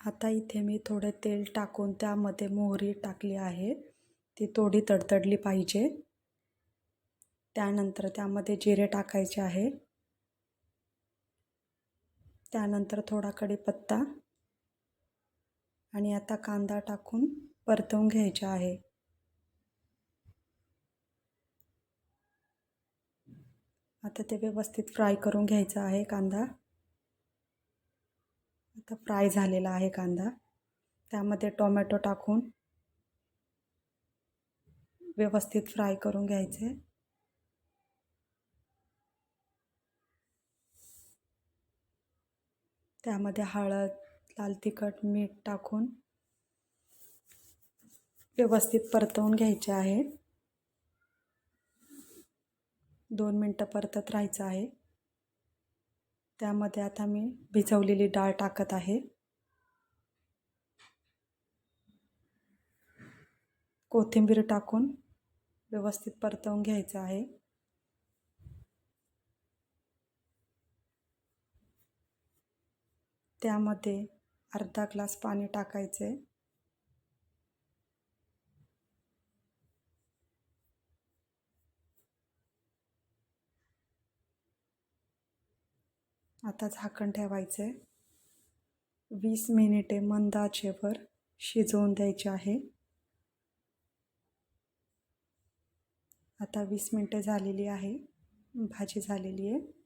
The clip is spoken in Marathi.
आता इथे मी थोडे तेल टाकून त्यामध्ये मोहरी टाकली आहे. ती थोडी तडतडली पाहिजे. त्यानंतर त्यामध्ये जिरे टाकायचे आहे. त्यानंतर थोडा कढीपत्ता. आणि आता कांदा टाकून परतवून घ्यायचा आहे. आता ते व्यवस्थित फ्राय करून घ्यायचं आहे कांदा. आता फ्राय झालेला आहे कांदा. त्यामध्ये टोमॅटो टाकून व्यवस्थित फ्राय करून घ्यायचे. त्यामध्ये हळद लाल तिखट मीठ टाकून व्यवस्थित परतवून घ्यायचे आहे. दोन मिनटं परतत राहायचं आहे. त्यामध्ये आता मी भिजवलेली डाळ टाकत आहे. कोथिंबीर टाकून व्यवस्थित परतवून घ्यायचं आहे. त्यामध्ये अर्धा ग्लास पाणी टाकायचे. आता झाकण आहे वीस मिनिटे मंद आचेवर शिजवून द्यायचे आहे. आता वीस मिनटं झालेली आहे. भाजी झालेली आहे.